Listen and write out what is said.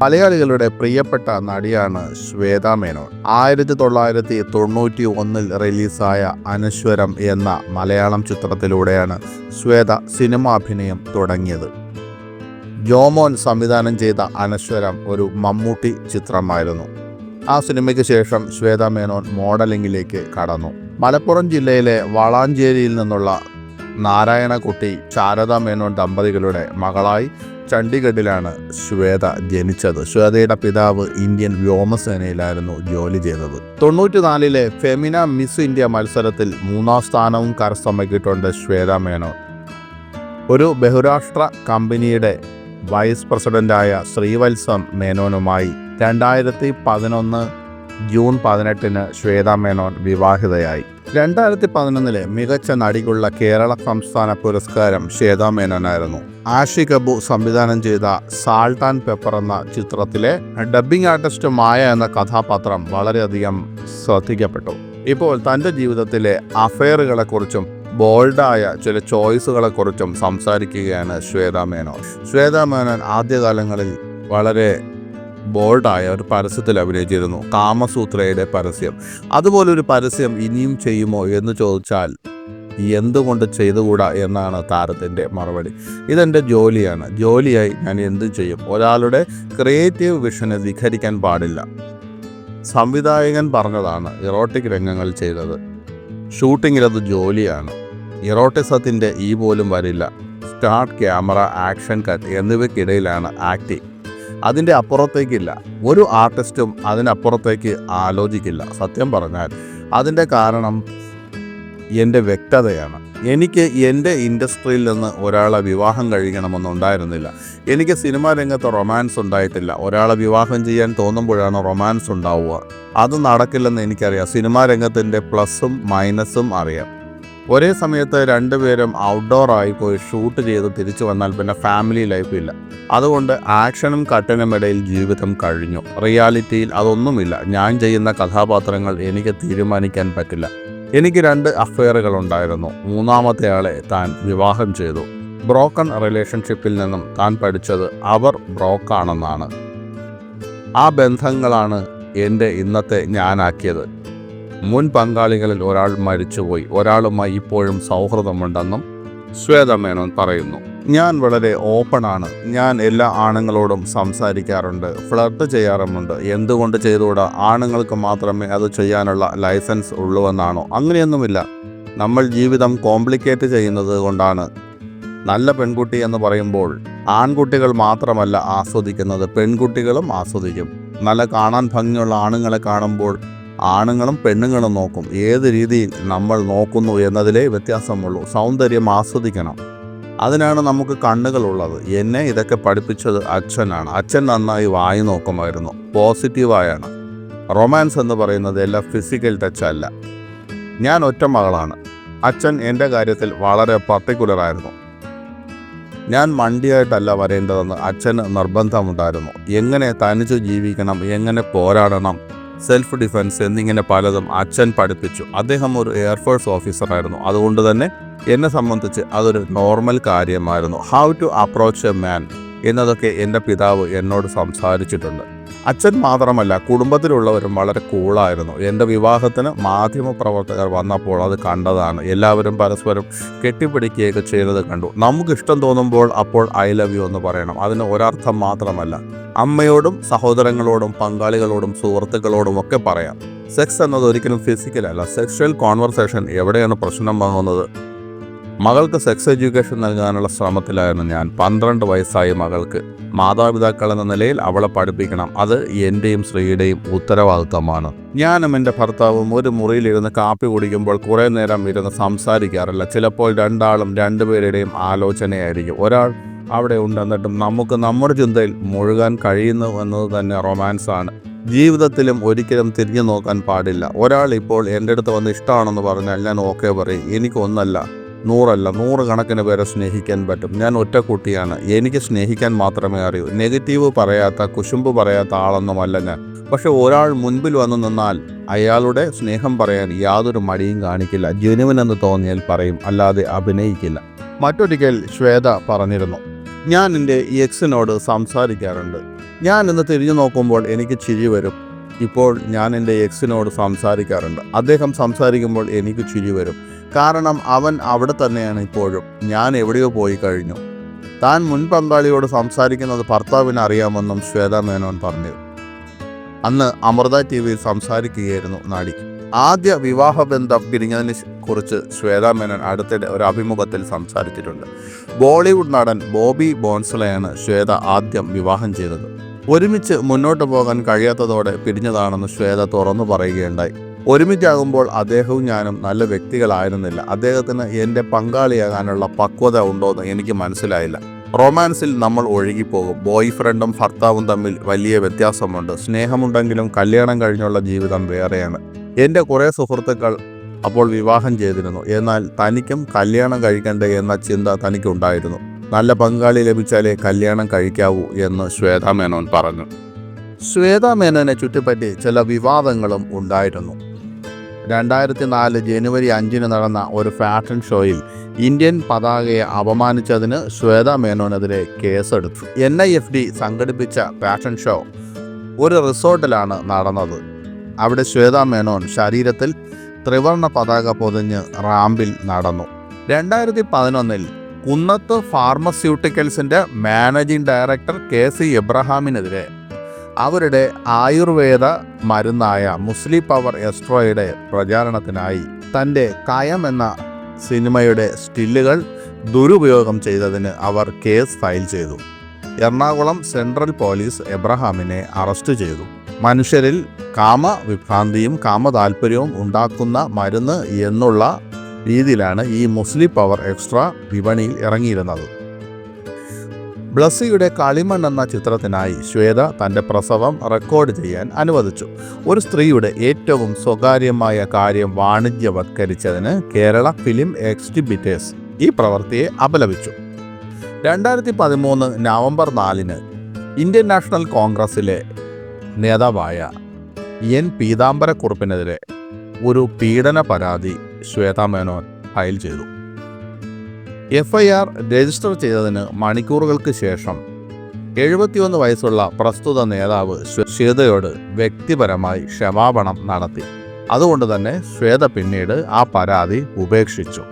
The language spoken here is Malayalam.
മലയാളികളുടെ പ്രിയപ്പെട്ട നടിയാണ് ശ്വേത മേനോൻ. ആയിരത്തി തൊള്ളായിരത്തി തൊണ്ണൂറ്റി ഒന്നിൽ റിലീസായ അനശ്വരം എന്ന മലയാളം ചിത്രത്തിലൂടെയാണ് ശ്വേത സിനിമാഭിനയം തുടങ്ങിയത്. ജോമോൻ സംവിധാനം ചെയ്ത അനശ്വരം ഒരു മമ്മൂട്ടി ചിത്രമായിരുന്നു. ആ സിനിമയ്ക്ക് ശേഷം ശ്വേത മേനോൻ മോഡലിംഗിലേക്ക് കടന്നു. മലപ്പുറം ജില്ലയിലെ വളാഞ്ചേരിയിൽ നിന്നുള്ള നാരായണക്കുട്ടി ശാരദ മേനോൻ ദമ്പതികളുടെ മകളായി ചണ്ഡീഗഡിലാണ് ശ്വേത ജനിച്ചത്. ശ്വേതയുടെ പിതാവ് ഇന്ത്യൻ വ്യോമസേനയിലായിരുന്നു ജോലി ചെയ്തത്. തൊണ്ണൂറ്റിനാലിലെ ഫെമിന മിസ് ഇന്ത്യ മത്സരത്തിൽ മൂന്നാം സ്ഥാനവും കരസ്ഥമാക്കിയിട്ടുണ്ട് ശ്വേത മേനോൻ. ഒരു ബഹുരാഷ്ട്ര കമ്പനിയുടെ വൈസ് പ്രസിഡന്റായ ശ്രീവത്സം മേനോനുമായി രണ്ടായിരത്തി പതിനൊന്ന് ജൂൺ പതിനെട്ടിന് ശ്വേത മേനോൻ വിവാഹിതയായി. രണ്ടായിരത്തി പതിനൊന്നിലെ മികച്ച നടിക്കുള്ള കേരള സംസ്ഥാന പുരസ്കാരം ശ്വേത മേനോനായിരുന്നു. ആഷി കബു സംവിധാനം ചെയ്ത സാൾട്ട് ആൻഡ് പെപ്പർ എന്ന ചിത്രത്തിലെ ഡബ്ബിംഗ് ആർട്ടിസ്റ്റ് മായ എന്ന കഥാപാത്രം വളരെയധികം ശ്രദ്ധിക്കപ്പെട്ടു. ഇപ്പോൾ തന്റെ ജീവിതത്തിലെ അഫയറുകളെക്കുറിച്ചും ബോൾഡായ ചില ചോയ്സുകളെക്കുറിച്ചും സംസാരിക്കുകയാണ് ശ്വേത മേനോൻ. ശ്വേത മേനോൻ ആദ്യകാലങ്ങളിൽ വളരെ ബോൾഡായ ഒരു പരസ്യത്തിൽ അഭിനയിച്ചിരുന്നു. കാമസൂത്രയുടെ പരസ്യം. അതുപോലൊരു പരസ്യം ഇനിയും ചെയ്യുമോ എന്ന് ചോദിച്ചാൽ എന്തുകൊണ്ട് ചെയ്തുകൂടാ എന്നാണ് താരത്തിന്റെ മറുപടി. ഇതെന്റെ ജോലിയാണ്. ജോലിയായി ഞാൻ എന്ത് ചെയ്യും? ഒരാളുടെ ക്രിയേറ്റീവ് വിഷനെ ധിഖരിക്കാൻ പാടില്ല. സംവിധായകൻ പറഞ്ഞതാണ് ഇറോട്ടിക് രംഗങ്ങൾ ചെയ്തത്. ഷൂട്ടിങ്ങിലത് ജോലിയാണ്. ഇറോട്ടിസത്തിന്റെ ഈ പോലും വരില്ല. സ്റ്റാർട്ട് ക്യാമറ ആക്ഷൻ കട്ട് എന്നിവയ്ക്കിടയിലാണ് ആക്ടിങ്. അതിന്റെ അപ്പുറത്തേക്കില്ല. ഒരു ആർട്ടിസ്റ്റും അതിനപ്പുറത്തേക്ക് ആലോചിക്കില്ല. സത്യം പറഞ്ഞാൽ അതിന്റെ കാരണം എന്റെ വ്യക്തതയാണ്. എനിക്ക് എന്റെ ഇൻഡസ്ട്രിയിൽ നിന്ന് ഒരാളെ വിവാഹം കഴിക്കണമെന്നുണ്ടായിരുന്നില്ല എനിക്ക് സിനിമാ രംഗത്ത് റൊമാൻസ് ഉണ്ടായിട്ടില്ല. ഒരാളെ വിവാഹം ചെയ്യാൻ തോന്നുമ്പോഴാണ് റൊമാൻസ് ഉണ്ടാവുക. അത് നടക്കില്ലെന്ന് എനിക്കറിയാം. സിനിമാ രംഗത്തിന്റെ പ്ലസും മൈനസും അറിയാം. ഒരേ സമയത്ത് രണ്ടുപേരും ഔട്ട്ഡോർ ആയി പോയി ഷൂട്ട് ചെയ്ത് തിരിച്ചു വന്നാൽ പിന്നെ ഫാമിലി ലൈഫ് ഇല്ല. അതുകൊണ്ട് ആക്ഷനും കട്ടനും ഇടയിൽ ജീവിതം കഴിഞ്ഞു. റിയാലിറ്റിയിൽ അതൊന്നുമില്ല. ഞാൻ ചെയ്യുന്ന കഥാപാത്രങ്ങൾ എനിക്ക് തീരുമാനിക്കാൻ പറ്റില്ല. എനിക്ക് രണ്ട് അഫെയറുകൾ ഉണ്ടായിരുന്നു. മൂന്നാമത്തെ ആളെ താൻ വിവാഹം ചെയ്തു. ബ്രോക്കൺ റിലേഷൻഷിപ്പിൽ നിന്നും താൻ പഠിച്ചത് അവർ ബ്രോക്കാണെന്നാണ് ആ ബന്ധങ്ങളാണ് എന്റെ ഇന്നത്തെ ഞാനാക്കിയത്. മുൻ പങ്കാളികളിൽ ഒരാൾ മരിച്ചുപോയി. ഒരാളുമായി ഇപ്പോഴും സൗഹൃദമുണ്ടെന്നും ശ്വേതമേനോൻ പറയുന്നു. ഞാൻ വളരെ ഓപ്പൺ ആണ് ഞാൻ എല്ലാ ആണുങ്ങളോടും സംസാരിക്കാറുണ്ട്. ഫ്ലർട്ട് ചെയ്യാറുമുണ്ട്. എന്തുകൊണ്ട് ചെയ്തുകൂടാ? ആണുങ്ങൾക്ക് മാത്രമേ അത് ചെയ്യാനുള്ള ലൈസൻസ് ഉള്ളുവെന്നാണോ അങ്ങനെയൊന്നുമില്ല. നമ്മൾ ജീവിതം കോംപ്ലിക്കേറ്റ് ചെയ്യുന്നത് കൊണ്ടാണ്. നല്ല പെൺകുട്ടി എന്ന് പറയുമ്പോൾ ആൺകുട്ടികൾ മാത്രമല്ല ആസ്വദിക്കുന്നത്. പെൺകുട്ടികളും ആസ്വദിക്കും. നല്ല കാണാൻ ഭംഗിയുള്ള ആണുങ്ങളെ കാണുമ്പോൾ ആണുങ്ങളും പെണ്ണുങ്ങളും നോക്കും. ഏത് രീതിയിൽ നമ്മൾ നോക്കുന്നു എന്നതിലേ വ്യത്യാസമുള്ളൂ. സൗന്ദര്യം ആസ്വദിക്കണം. അതിനാണ് നമുക്ക് കണ്ണുകളുള്ളത്. എന്നെ ഇതൊക്കെ പഠിപ്പിച്ചത് അച്ഛനാണ്. അച്ഛൻ നന്നായി വായി നോക്കുമായിരുന്നു. പോസിറ്റീവായാണ്. റൊമാൻസ് എന്ന് പറയുന്നത് എല്ലാം ഫിസിക്കൽ ടച്ച് അല്ല. ഞാൻ ഒറ്റ മകളാണ്. അച്ഛൻ എന്റെ കാര്യത്തിൽ വളരെ പർട്ടിക്കുലറായിരുന്നു ഞാൻ മണ്ടിയായിട്ടല്ല വരേണ്ടതെന്ന് അച്ഛന് നിർബന്ധമുണ്ടായിരുന്നു. എങ്ങനെ തനിച്ച് ജീവിക്കണം എങ്ങനെ പോരാടണം സെൽഫ് ഡിഫൻസ് എന്നിങ്ങനെ പലതും അച്ഛൻ പഠിപ്പിച്ചു. അദ്ദേഹം ഒരു എയർഫോഴ്സ് ഓഫീസറായിരുന്നു അതുകൊണ്ട് തന്നെ എന്നെ സംബന്ധിച്ച് അതൊരു നോർമൽ കാര്യമായിരുന്നു. How to approach a man എന്നതൊക്കെ എന്റെ പിതാവ് എന്നോട് സംസാരിച്ചിട്ടുണ്ട്. അച്ഛൻ മാത്രമല്ല കുടുംബത്തിലുള്ളവരും വളരെ കൂളായിരുന്നു. എന്റെ വിവാഹത്തിന് മാധ്യമപ്രവർത്തകർ വന്നപ്പോൾ അത് കണ്ടതാണ്. എല്ലാവരും പരസ്പരം കെട്ടിപ്പിടിക്കുകയൊക്കെ ചെയ്തത് കണ്ടു. നമുക്ക് ഇഷ്ടം തോന്നുമ്പോൾ അപ്പോൾ ഐ ലവ് യു എന്ന് പറയണം. അതിന് ഒരർത്ഥം മാത്രമല്ല അമ്മയോടും സഹോദരങ്ങളോടും പങ്കാളികളോടും സുഹൃത്തുക്കളോടും ഒക്കെ പറയാം. സെക്സ് എന്നത് ഒരിക്കലും ഫിസിക്കൽ അല്ല. സെക്ഷൽ കോൺവെർസേഷൻ എവിടെയാണ് പ്രശ്നം വാങ്ങുന്നത് മകൾക്ക് സെക്സ് എഡ്യൂക്കേഷൻ നൽകാനുള്ള ശ്രമത്തിലായിരുന്നു ഞാൻ പന്ത്രണ്ട് വയസ്സായ മകൾക്ക് മാതാപിതാക്കൾ എന്ന നിലയിൽ അവളെ പഠിപ്പിക്കണം. അത് എന്റെയും ശ്രീയുടെയും ഉത്തരവാദിത്തമാണ്. ഞാനും എന്റെ ഭർത്താവും ഒരു മുറിയിലിരുന്ന് കാപ്പി കുടിക്കുമ്പോൾ കുറേ നേരം ഇരുന്ന് സംസാരിക്കാറില്ല. ചിലപ്പോൾ രണ്ടാളും രണ്ടുപേരുടെയും ആലോചനയായിരിക്കും. ഒരാൾ അവിടെ ഉണ്ടെന്നിട്ടും നമുക്ക് നമ്മുടെ ചിന്തയിൽ മുഴുകാൻ കഴിയുന്നു എന്നത് തന്നെ റൊമാൻസാണ് ജീവിതത്തിലും ഒരിക്കലും തിരിഞ്ഞു നോക്കാൻ പാടില്ല. ഒരാൾ ഇപ്പോൾ എന്റെ അടുത്ത് വന്ന് ഇഷ്ടമാണെന്ന് പറഞ്ഞാൽ ഞാൻ ഓക്കെ പറയും. എനിക്കൊന്നല്ല. നൂറല്ല നൂറ് കണക്കിന് പേരെ സ്നേഹിക്കാൻ പറ്റും. ഞാൻ ഒറ്റ കുട്ടിയാണ്. എനിക്ക് സ്നേഹിക്കാൻ മാത്രമേ അറിയൂ. നെഗറ്റീവ് പറയാത്ത കുശുമ്പ് പറയാത്ത ആളൊന്നുമല്ല ഞാൻ. പക്ഷെ ഒരാൾ മുൻപിൽ വന്നു നിന്നാൽ അയാളുടെ സ്നേഹം പറയാൻ യാതൊരു മടിയും കാണിക്കില്ല. ജനുവൻ എന്ന് തോന്നിയാൽ പറയും അല്ലാതെ അഭിനയിക്കില്ല. മറ്റൊരിക്കൽ ശ്വേത പറഞ്ഞിരുന്നു ഞാൻ എന്റെ എക്സിനോട് സംസാരിക്കാറുണ്ട്. ഞാൻ ഇന്ന് തിരിഞ്ഞു നോക്കുമ്പോൾ എനിക്ക് ചിരി വരും. ഇപ്പോൾ ഞാൻ എന്റെ എക്സിനോട് സംസാരിക്കാറുണ്ട്. അദ്ദേഹം സംസാരിക്കുമ്പോൾ എനിക്ക് ചിരി വരും. കാരണം അവൻ അവിടെ തന്നെയാണ് ഇപ്പോഴും. ഞാൻ എവിടെയോ പോയി കഴിഞ്ഞു. താൻ മുൻ പങ്കാളിയോട് സംസാരിക്കുന്നത് ഭർത്താവിന് അറിയാമെന്നും ശ്വേത മേനോൻ പറഞ്ഞു. അന്ന് അമൃത ടി വിയിൽ സംസാരിക്കുകയായിരുന്നു നടി. ആദ്യ വിവാഹബന്ധം പിരിഞ്ഞതിനെ കുറിച്ച് ശ്വേത മേനോൻ അടുത്തിടെ ഒരു അഭിമുഖത്തിൽ സംസാരിച്ചിട്ടുണ്ട്. ബോളിവുഡ് നടൻ ബോബി ബോൺസളെയാണ് ശ്വേത ആദ്യം വിവാഹം ചെയ്തത്. ഒരുമിച്ച് മുന്നോട്ട് പോകാൻ കഴിയാത്തതോടെ പിരിഞ്ഞതാണെന്ന് ശ്വേത തുറന്നു പറയുകയുണ്ടായി. ഒരുമിച്ചാകുമ്പോൾ അദ്ദേഹവും ഞാനും നല്ല വ്യക്തികളായിരുന്നില്ല. അദ്ദേഹത്തിന് എന്റെ പങ്കാളിയാകാനുള്ള പക്വത ഉണ്ടോയെന്ന് എനിക്ക് മനസ്സിലായില്ല. റൊമാൻസിൽ നമ്മൾ ഒഴുകിപ്പോകും. ബോയ് ഫ്രണ്ടും ഭർത്താവും തമ്മിൽ വലിയ വ്യത്യാസമുണ്ട്. സ്നേഹമുണ്ടെങ്കിലും കല്യാണം കഴിഞ്ഞുള്ള ജീവിതം വേറെയാണ്. എന്റെ കുറേ സുഹൃത്തുക്കൾ അപ്പോൾ വിവാഹം ചെയ്തിരുന്നു. എന്നാൽ തനിക്കും കല്യാണം കഴിക്കണ്ടേ എന്ന ചിന്ത തനിക്കുണ്ടായിരുന്നു. നല്ല പങ്കാളി ലഭിച്ചാലേ കല്യാണം കഴിക്കാവൂ എന്ന് ശ്വേതാ മേനോൻ പറഞ്ഞു. ശ്വേതാ മേനോനെ ചുറ്റിപ്പറ്റി ചില വിവാദങ്ങളും ഉണ്ടായിരുന്നു. രണ്ടായിരത്തി നാല് ജനുവരി അഞ്ചിന് നടന്ന ഒരു ഫാഷൻ ഷോയിൽ ഇന്ത്യൻ പതാകയെ അപമാനിച്ചതിന് ശ്വേത മേനോനെതിരെ കേസെടുത്തു. എൻ ഐ എഫ് ഡി സംഘടിപ്പിച്ച ഫാഷൻ ഷോ ഒരു റിസോർട്ടിലാണ് നടന്നത്. അവിടെ ശ്വേത മേനോൻ ശരീരത്തിൽ ത്രിവർണ പതാക പൊതിഞ്ഞ് റാമ്പിൽ നടന്നു. രണ്ടായിരത്തി പതിനൊന്നിൽ കുന്നത്ത് ഫാർമസ്യൂട്ടിക്കൽസിന്റെ മാനേജിംഗ് ഡയറക്ടർ കെ സി എബ്രഹാമിനെതിരെ അവരുടെ ആയുർവേദ മരുന്നായ മുസ്ലിം പവർ എസ്ട്രോയുടെ പ്രചാരണത്തിനായി തന്റെ കയം എന്ന സിനിമയുടെ സ്റ്റില്ലുകൾ ദുരുപയോഗം ചെയ്തതിന് അവർ കേസ് ഫയൽ ചെയ്തു. എറണാകുളം സെൻട്രൽ പോലീസ് എബ്രഹാമിനെ അറസ്റ്റ് ചെയ്തു. മനുഷ്യരിൽ കാമ വിഭ്രാന്തിയും കാമ താല്പര്യവും ഉണ്ടാക്കുന്ന മരുന്ന് എന്നുള്ള രീതിയിലാണ് ഈ മുസ്ലിം പവർ എക്സ്ട്രാ വിപണിയിൽ ഇറങ്ങിയിരുന്നത്. ബ്ലസ്സിയുടെ കളിമൺ എന്ന ചിത്രത്തിനായി ശ്വേത തന്റെ പ്രസവം റെക്കോർഡ് ചെയ്യാൻ അനുവദിച്ചു. ഒരു സ്ത്രീയുടെ ഏറ്റവും സ്വകാര്യമായ കാര്യം വാണിജ്യവത്കരിച്ചതിന് കേരള ഫിലിം എക്സിബിറ്റേഴ്സ് ഈ പ്രവൃത്തിയെ അപലപിച്ചു. രണ്ടായിരത്തി പതിമൂന്ന് നവംബർ നാലിന് ഇന്ത്യൻ നാഷണൽ കോൺഗ്രസിലെ നേതാവായ എൻ പീതാംബരക്കുറുപ്പിനെതിരെ ഒരു പീഡന പരാതി ശ്വേതാ മേനോൻ ഫയൽ ചെയ്തു. എഫ് ഐ ആർ രജിസ്റ്റർ ചെയ്തതിന് മണിക്കൂറുകൾക്ക് ശേഷം എഴുപത്തിയൊന്ന് വയസ്സുള്ള പ്രസ്തുത നേതാവ് ശ്വ- ശ്വേതയോട് വ്യക്തിപരമായി ക്ഷമാപണം നടത്തി. അതുകൊണ്ട് തന്നെ ശ്വേത പിന്നീട് ആ പരാതി ഉപേക്ഷിച്ചു.